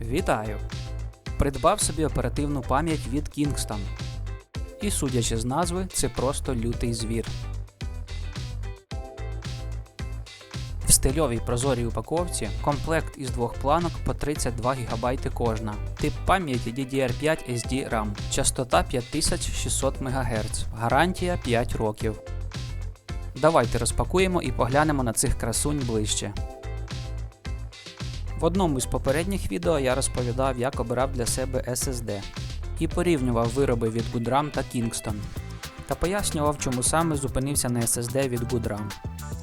Вітаю! Придбав собі оперативну пам'ять від Kingston. І судячи з назви, це просто лютий звір. В стильовій прозорій упаковці комплект із двох планок по 32 ГБ кожна. Тип пам'яті DDR5 SD RAM. Частота 5600 МГц. Гарантія 5 років. Давайте розпакуємо і поглянемо на цих красунь ближче. В одному із попередніх відео я розповідав, як обирав для себе SSD і порівнював вироби від Goodram та Kingston. Та пояснював, чому саме зупинився на SSD від Goodram.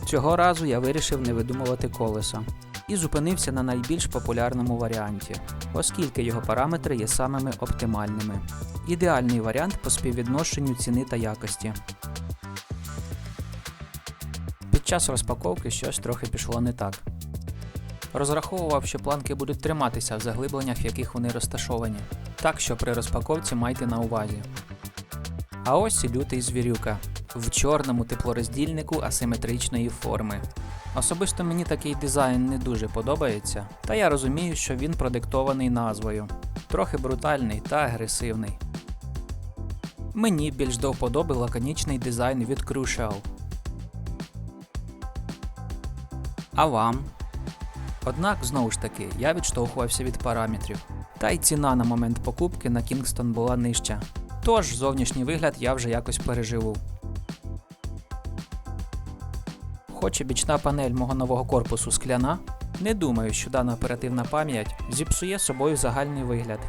Цього разу я вирішив не видумувати колеса і зупинився на найбільш популярному варіанті, оскільки його параметри є самими оптимальними. Ідеальний варіант по співвідношенню ціни та якості. Під час розпаковки щось трохи пішло не так. Розраховував, що планки будуть триматися в заглибленнях, в яких вони розташовані. Так що при розпаковці майте на увазі. А ось і лютий звірюка в чорному теплороздільнику асиметричної форми. Особисто мені такий дизайн не дуже подобається, та я розумію, що він продиктований назвою. Трохи брутальний та агресивний. Мені більш до вподоби лаконічний дизайн від Crucial. А вам? Однак, знову ж таки, я відштовхувався від параметрів. Та й ціна на момент покупки на Kingston була нижча. Тож зовнішній вигляд я вже якось переживу. Хоч і бічна панель мого нового корпусу скляна, не думаю, що дана оперативна пам'ять зіпсує собою загальний вигляд.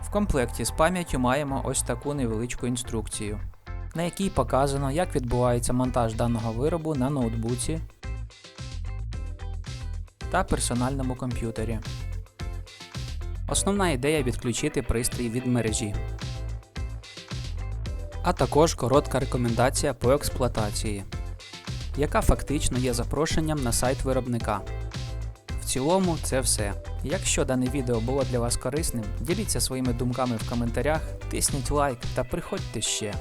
В комплекті з пам'яттю маємо ось таку невеличку інструкцію, на якій показано, як відбувається монтаж даного виробу на ноутбуці та персональному комп'ютері. Основна ідея відключити пристрій від мережі. А також коротка рекомендація по експлуатації, яка фактично є запрошенням на сайт виробника. В цілому це все. Якщо дане відео було для вас корисним, діліться своїми думками в коментарях, тисніть лайк та приходьте ще.